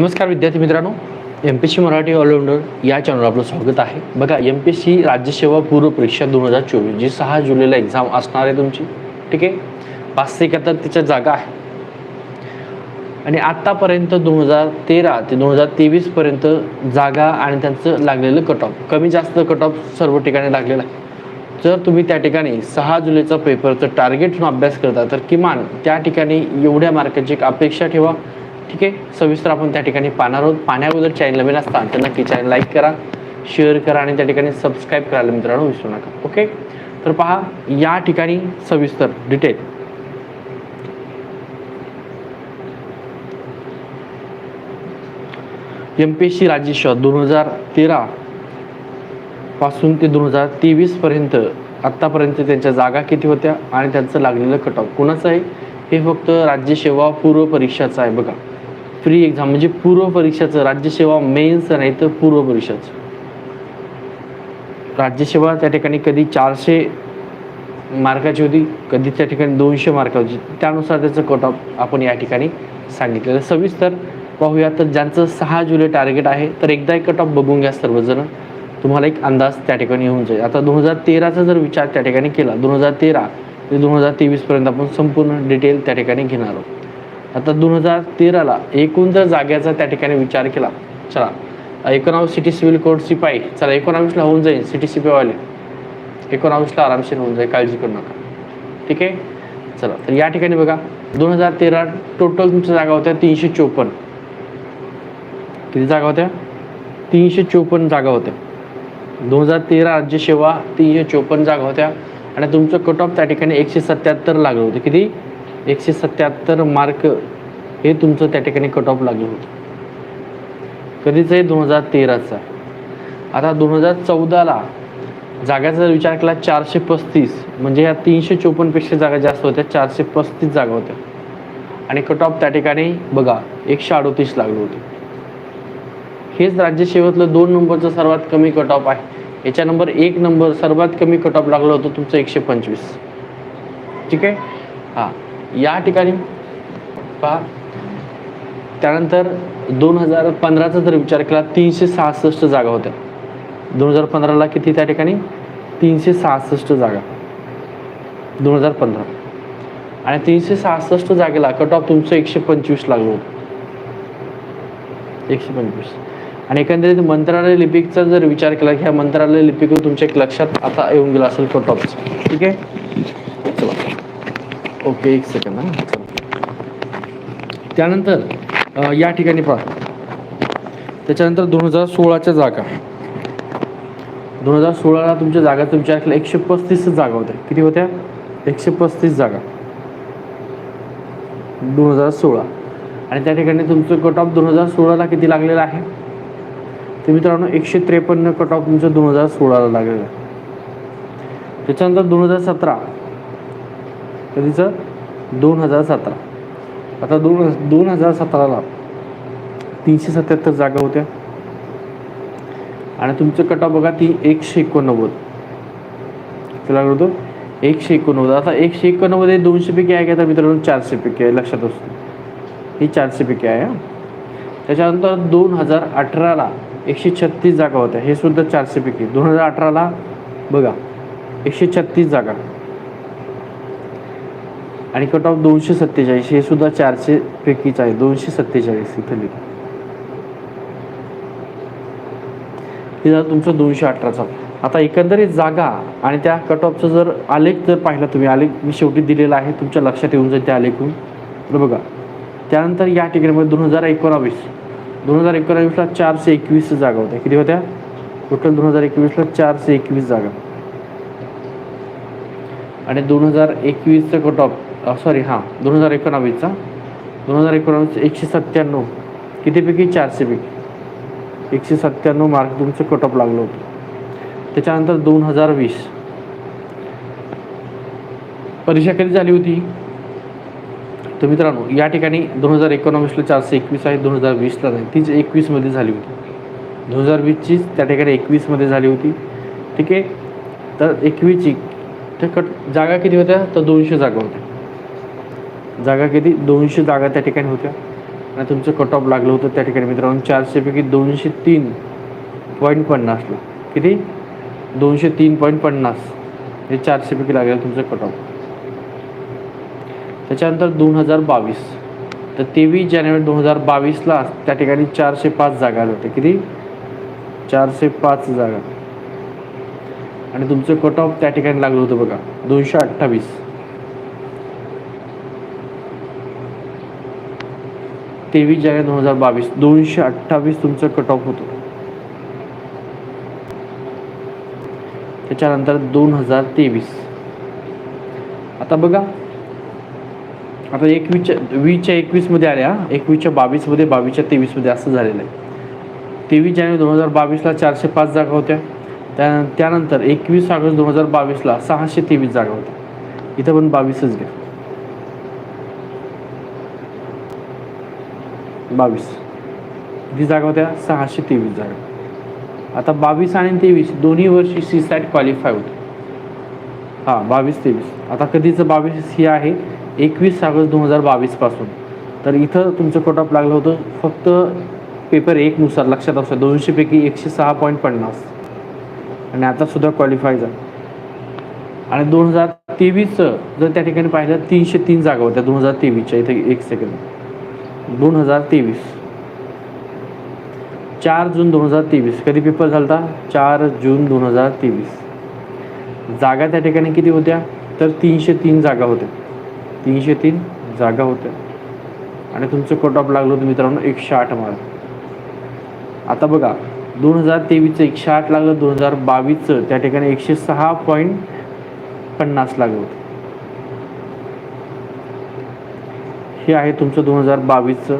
नमस्कार विद्यार्थी मित्रांनो M P C Marathi allrounder या चॅनलवर आपलं स्वागत आहे. बघा एम पी सी राज्यसेवा पूर्व परीक्षा दोन हजार चोवीस जी सहा जुलैला एक्झाम असणार आहे तुमची ठीक आहे? पाच ते एकाहत्तर तिच्या जागा आहे. आणि आत्तापर्यंत दोन हजार तेरा ते दोन हजार तेवीसपर्यंत जागा आणि त्यांचं लागलेलं कट ऑफ कमी जास्त कट ऑफ सर्व ठिकाणी लागलेलं आहे. जर तुम्ही त्या ठिकाणी सहा जुलैचा पेपरचं टार्गेट अभ्यास करता तर किमान त्या ठिकाणी एवढ्या मार्काची एक अपेक्षा ठेवा. ठीक आहे? सविस्तर आपण त्या ठिकाणी पाहणार आहोत. पाण्याबद्दल चॅनल नवीन असतात तर नक्की चॅनल लाईक करा शेअर करा आणि त्या ठिकाणी सबस्क्राईब करायला मित्रांनो विसरू नका. ओके तर पहा या ठिकाणी सविस्तर detail M P S C राज्यसेवा दोन हजार तेरा पासून ते दोन हजार तेवीस पर्यंत आत्तापर्यंत त्यांच्या जागा किती होत्या आणि त्यांचं लागलेलं कट ऑफ कोणाचं आहे? हे फक्त राज्यसेवा पूर्व परीक्षाचं आहे बघा. फ्री एक्झाम म्हणजे पूर्व परीक्षाचं. राज्यसेवा मेन्स नाही तर पूर्व परीक्षाचं. राज्यसेवा त्या ठिकाणी कधी चारशे मार्काची होती कधी त्या ठिकाणी दोनशे मार्काची त्यानुसार त्याचं कट ऑफ आपण या ठिकाणी सांगितलेलं. सविस्तर पाहूया तर ज्यांचं सहा जुलै टार्गेट आहे तर एकदा एक कट ऑफ बघून घ्या सर्वजण. तुम्हाला एक अंदाज त्या ठिकाणी होऊन जाईल. आता दोन हजार तेराचा जर विचार त्या ठिकाणी केला दोन हजार तेरा ते दोन हजार तेवीसपर्यंत आपण संपूर्ण डिटेल त्या ठिकाणी घेणार आहोत. आता दोन हजार तेराला एकूण जर जाग्याचा त्या ठिकाणी विचार केला. चला एकोणावीस सिटी सिव्हिल कोर्ट शिपाई चला एकोणावीसला होऊन जाईल सिटी शिपाईवाले एकोणावीसला आरामशीर होऊन जाईल काळजी करू नका. ठीक आहे? चला तर या ठिकाणी बघा दोन हजार तेरा टोटल तुमच्या जागा होत्या तीनशे चोपन्न. किती जागा होत्या? तीनशे चोपन्न जागा होत्या. दोन हजार तेरा राज्य सेवा तीनशे चोपन्न जागा होत्या. आणि तुमचं कट ऑफ त्या ठिकाणी एकशे सत्याहत्तर लागलं होतं. किती? एकशे सत्याहत्तर मार्क हे तुमचं त्या ठिकाणी कट ऑफ लागलं होतं. कधीचं आहे? दोन हजार तेराचं. आता दोन हजार चौदाला जागाचा जर विचार केला चारशे पस्तीस. म्हणजे ह्या तीनशे चोपन्नपेक्षा जागा जास्त होत्या चारशे पस्तीस जागा होत्या. आणि कट ऑफ त्या ठिकाणी बघा एकशे अडोतीस लागलं होतं. हेच राज्यसेवेतलं दोन नंबरचं सर्वात कमी कट ऑफ आहे. याच्या नंबर एक नंबर सर्वात कमी कट ऑफ लागलं होतं तुमचं एकशे पंचवीस. ठीक आहे? हां. या ठिकाणी पहा. त्यानंतर दोन हजार पंधराचा जर विचार केला तीनशे सहासष्ट जागा होत्या. दोन हजार पंधराला किती त्या ठिकाणी? तीनशे सहासष्ट जागा. दोन हजार पंधरा. आणि तीनशे सहासष्ट जागेला कट ऑफ तुमचं एकशे पंचवीस लागलो होतं. एकशे पंचवीस. आणि एकंदरीत मंत्रालय लिपिकचा जर विचार केला की ह्या मंत्रालय लिपिक तुमच्या एक लक्षात आता येऊन गेला असेल कट ऑफचं ठीक आहे? ओके एक सेकंद हां. त्यानंतर या ठिकाणी पहा. त्याच्यानंतर दोन हजार सोळाच्या जागा. दोन हजार सोळाला तुमच्या जागा तुमच्या एकशे पस्तीस जागा होत्या. किती होत्या? एकशे पस्तीस जागा. दोन हजार सोळा. आणि त्या ठिकाणी तुमचं कट ऑफ दोन हजार सोळाला किती लागलेलं आहे? तर मित्रांनो एकशे त्रेपन्न कट ऑफ तुमचं दोन हजार सोळाला लागलेलं आहे. त्याच्यानंतर दोन हजार सतरा. कधीचं? दोन हजार सतरा. आता दोन दोन हजार सतराला तीनशे सत्याहत्तर जागा होत्या. आणि तुमचं कट ऑफ बघा ती एकशे एकोणनव्वद. त्याला करतो होतं? एकशे एकोणनव्वद. आता एकशे एकोणनव्वद हे दोनशेपैकी आहे का? तर मित्रांनो चारशेपैकी आहे. लक्षात असतो. ही चारशेपैकी आहे त्याच्यानंतर दोन हजार अठराला एकशे छत्तीस जागा होत्या. हे सुद्धा चारशेपैकी दोन हजार अठराला बघा एकशे छत्तीस जागा. आणि कट ऑफ दोनशे सत्तेचाळीस हे सुद्धा चारशे पैकीच आहे. दोनशे सत्तेचाळीस इथं लिहिलं. हे झालं तुमचं दोनशे अठराचा. आता एकंदरीत जागा आणि त्या कट ऑफचं जर आलेख जर पाहिला तुम्ही आलेख मी शेवटी दिलेला आहे तुमच्या लक्षात येऊन जाईल त्या आलेखून तर बघा त्यानंतर या ठिकाणी दोन हजार एकोणावीस दोन हजार एकोणावीसला चारशे एकवीस जागा होत्या. किती होत्या? टोटल दोन हजार एकवीसला चारशे एकवीस जागा. आणि दोन हजार एकवीसचं कट ऑफ सॉरी हां दोन हजार एकोणावीसचा. दोन हजार एकोणावीस एकशे सत्त्याण्णव. कितीपैकी? चारशेपैकी. एकशे सत्त्याण्णव मार्क तुमचं कट ऑफ लागलं होतं. त्याच्यानंतर दोन हजार वीस. परीक्षा कधी झाली होती? तर मित्रांनो या ठिकाणी दोन हजार एकोणावीसला चारशे एकवीस आहे दोन हजार वीसला नाही. तीच एकवीसमध्ये झाली होती. दोन हजार वीसचीच त्या ठिकाणी एकवीसमध्ये झाली होती. ठीक आहे? तर एकवीसची तर कट जागा किती होत्या? तर दोनशे जागा होत्या. जागा किती? दोनशे जागा त्या ठिकाणी होत्या. आणि तुमचं कट ऑफ लागलं होतं त्या ठिकाणी मित्रांनो. चारशेपैकी दोनशे तीन पॉईंट पन्नासला किती? दोनशे तीन पॉईंट पन्नास. हे चारशेपैकी लागेल तुमचं कट ऑफ त्याच्यानंतर दोन हजार बावीस. तर तेवीस जानेवारी दोन हजार बावीसला त्या ठिकाणी चारशे पाच जागा आल्या होत्या. किती? चारशे पाच जागा. आणि तुमचं कट ऑफ त्या ठिकाणी लागलं होतं बघा. दोनशे अठ्ठावीस. तेवीस जानेवारी दोन हजार बावीस दोनशे अठ्ठावीस तुमचं कट ऑफ होतं. त्याच्यानंतर दोन हजार तेवीस. आता बघा. आता एकवीसच्या वीसच्या एकवीसमध्ये आल्या एकवीसच्या बावीसमध्ये बावीसच्या तेवीसमध्ये असं झालेलं आहे. तेवीस जानेवारी दोन हजार बावीसला चारशे पाच जागा होत्या. त्या त्यानंतर एकवीस ऑगस्ट दोन हजार बावीसला सहाशे तेवीस जागा होत्या. इथं पण बावीसच घ्या. बावीस. किती जागा होत्या सहाशे तेवीस जागा. आता बावीस आणि तेवीस दोन्ही वर्षी सी सॅट क्वालिफाय होते. हां बावीस तेवीस. आता कधीचं बावीस ही आहे? एकवीस ऑगस्ट दोन हजार बावीसपासून तर इथं तुमचं कट ऑफ लागलं होतं. फक्त पेपर एकनुसार लक्षात असतं दोनशेपैकी एकशे सहा पॉईंट पन्नास. आणि आतासुद्धा क्वालिफाय झालं. आणि दोन हजार तेवीसचं जर त्या ठिकाणी पाहिलं तीनशे तीन जागा होत्या दोन हजार तेवीसच्या. इथे एक सेकंड दोन हजार तेवीस. चार जून दोन हजार तेवीस. कधी पेपर झाला होता चार जून दोन हजार तेवीस. जागा त्या ठिकाणी किती होत्या? तर तीनशे तीन जागा होत्या. तीनशे तीन जागा होत्या. आणि तुमचं कट ऑफ लागलं होतं मित्रांनो एकशे आठ मार्क आता बघा दोन हजार तेवीसचं एकशे आठ लागलं दोन हजार बावीसचं त्या ठिकाणी एकशे सहा पॉईंट पन्नास लागलं होतं. हे आहे तुमचं दोन हजार बावीसचं.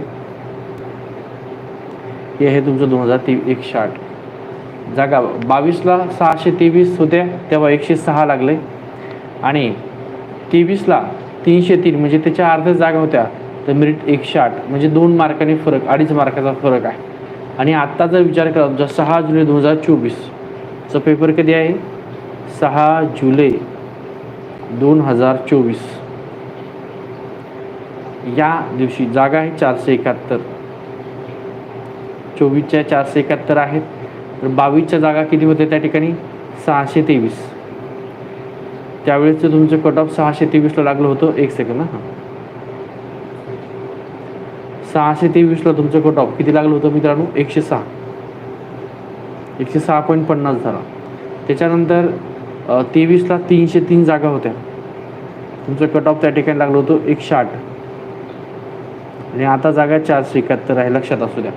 हे आहे तुमचं दोन हजार ते एकशे आठ जागा बावीसला सहाशे तेवीस होत्या तेव्हा एकशे सहा लागले. आणि तेवीसला तीनशे तीन म्हणजे त्याच्या अर्ध्या जागा होत्या. तर मिरिट एकशे आठ म्हणजे दोन मार्कांनी फरक अडीच मार्काचा फरक आहे. आणि आत्ता जर विचार करा तुमचा सहा जुलै दोन हजार चोवीसचा पेपर कधी आहे? सहा जुलै दोन हजार चोवीस. या दिवशी जागा आहे चारशे एकाहत्तर. चोवीसच्या चारशे एकाहत्तर आहेत. तर बावीसच्या जागा किती होत्या त्या ठिकाणी? सहाशे तेवीस. त्यावेळेसचं तुमचं कट ऑफ सहाशे तेवीसला लागलं होतं. एक सेकंद हां. सहाशे तेवीसला तुमचं कट ऑफ किती लागलं होतं मित्रांनो? एकशे सहा. एकशे सहा पॉईंट पन्नास झाला. त्याच्यानंतर तेवीसला तीनशे तीन जागा होत्या. तुमचं कट ऑफ त्या ठिकाणी लागलं होतं एकशे आठ. आणि आता जागा चारशे एकाहत्तर आहे लक्षात असू द्या.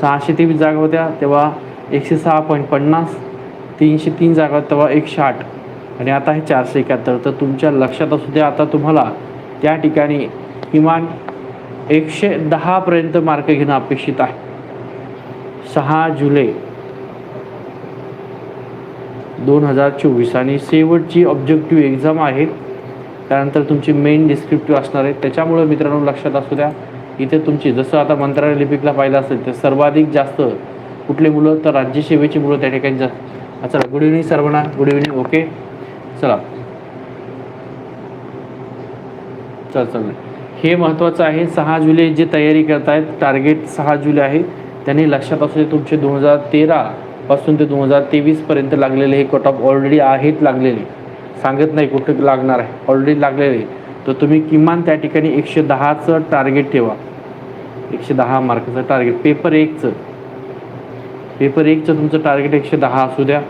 सहाशे तेवीस जागा होत्या तेव्हा एकशे सहा पॉईंट पन्नास तीनशे तीन जागा तेव्हा एकशे आठ. आणि आता हे चारशे एकाहत्तर. तर तुमच्या लक्षात असू द्या आता तुम्हाला त्या ठिकाणी किमान एकशे दहापर्यंत मार्क घेणं अपेक्षित आहे. सहा जुलै दोन हजार चोवीस. आणि शेवटची ऑब्जेक्टिव्ह एक्झाम आहे. त्यानंतर तुमची मेन डिस्क्रिप्टिव्ह असणार आहे त्याच्यामुळं मित्रांनो लक्षात असू द्या इथे तुमची जसं आता मंत्रालय लिपिकला पाहिलं असेल तर सर्वाधिक जास्त कुठले मुलं तर राज्यसेवेची मुलं त्या ठिकाणी जास्त चला गुड इव्हनिंग सर्वांना. गुड इव्हनिंग ओके चला. चल चल. हे महत्त्वाचं आहे सहा जुलै जे तयारी करतायत टार्गेट सहा जुलै आहे. त्यांनी लक्षात असू दे तुमचे दोन हजार तेरापासून ते दोन हजार तेवीसपर्यंत लागलेले हे कट ऑफ ऑलरेडी आहेत लागलेले. सांगत नाही कुठं लागणार आहे ऑलरेडी लागलेले. तर तुम्ही किमान त्या ठिकाणी एकशे दहाचं टार्गेट ठेवा. एकशे दहा मार्काचं टार्गेट पेपर एकचं. पेपर एकचं तुमचं टार्गेट एकशे दहा असू द्या.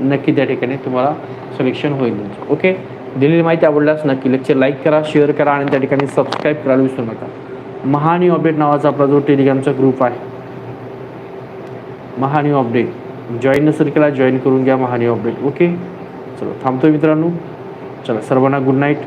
नक्की त्या ठिकाणी तुम्हाला सिलेक्शन होईल तुमचं. ओके दिलेली माहिती आवडल्यास नक्की लेक्चर लाईक करा शेअर करा आणि त्या ठिकाणी सबस्क्राईब करायला विसरू नका. महानी अपडेट नावाचा आपला जो टेलिग्रामचा ग्रुप आहे. महानी अपडेट जॉईन नसेल केला जॉईन करून घ्या महानी अपडेट ओके चलो थांबतो मित्रांनो. चला सर्वांना गुड नाईट